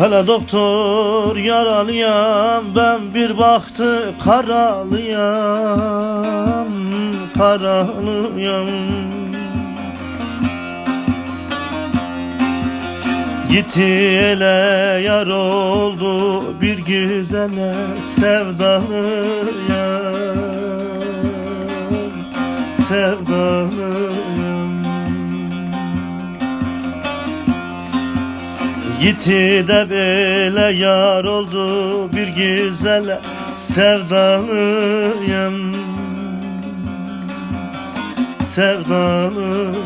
Hele doktor yaralıyam ben bir baktı karalıyam karalıyam Gitti ele yar oldu bir güzele sevdalıyam sevdalıyam Gitti de böyle yar oldu bir güzele sevdalıyım. Sevdalıyım.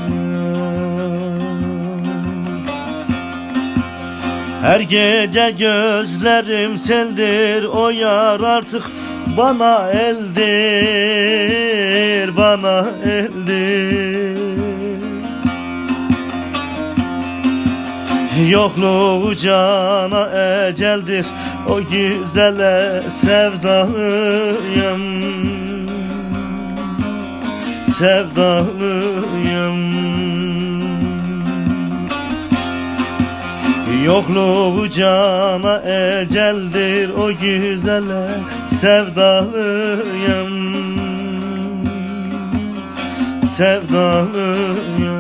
Her gece gözlerim seldir o yar artık bana eldir bana eldir Yokluğu cana eceldir O güzele sevdalıyım. Sevdalıyım. Yokluğu cana eceldir O güzele sevdalıyım. Sevdalıyım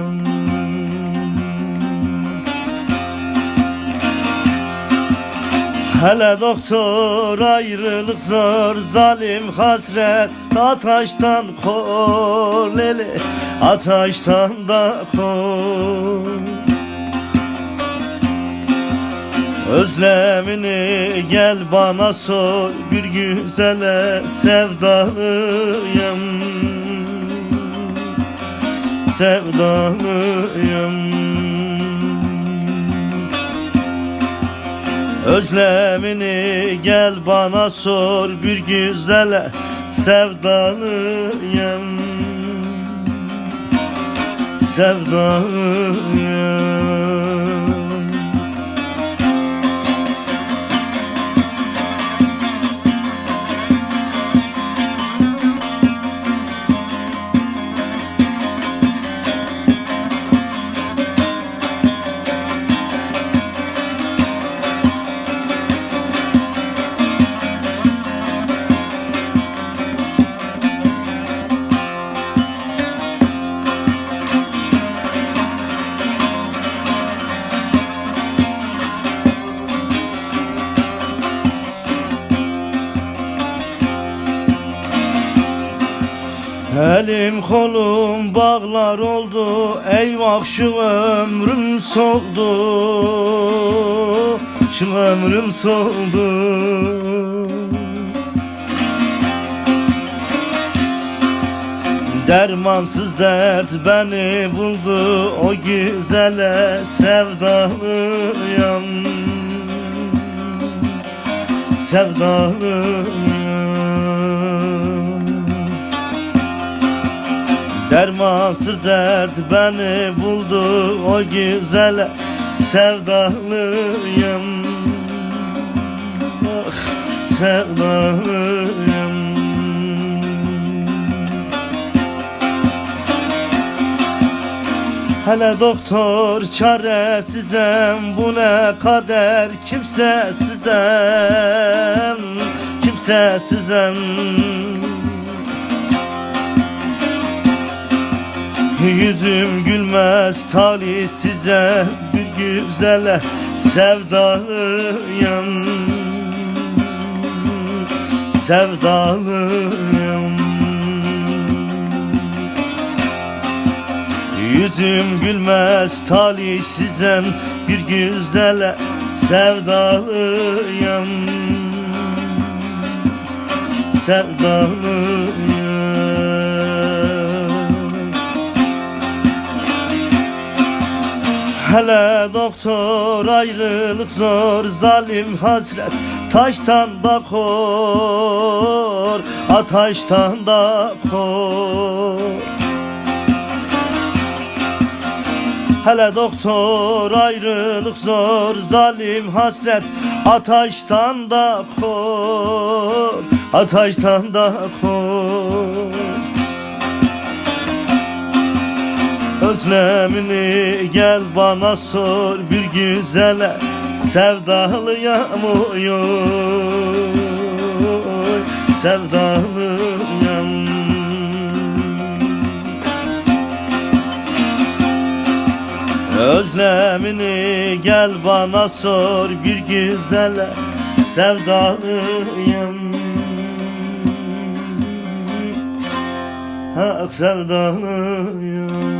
Hele doktor ayrılık zor zalim hasret. Ataştan kol eli ataştan da kol. Özlemini gel bana sor bir güzele sevdalıyım Sevdalıyım Özlemini gel bana sor bir güzele sevdalıyım Sevdalıyım Elim kolum bağlar oldu Eyvah şu ömrüm soldu. Şu ömrüm soldu. Dermansız dert beni buldu O güzele sevdalıyım Sevdalıyım Dermansız dert beni buldu o güzele sevdalıyım. Ah sevdalıyım. Hele doktor çaresizem bu ne kader kimsesizem kimsesizem Yüzüm gülmez talihsize bir güzele sevdalıyım Sevdalıyım Yüzüm gülmez talihsizem bir güzele sevdalıyım Sevdalıyım Hele doktor ayrılık zor zalim hasret. Taştan da kor Ataştan da kor. Hele doktor ayrılık zor zalim hasret. Ataştan da kor Ataştan da kor Özlemini gel bana sor bir güzele Sevdalıyam oy Sevdalıyam. Özlemini gel bana sor bir güzele Sevdalıyam. Hak sevdalıyam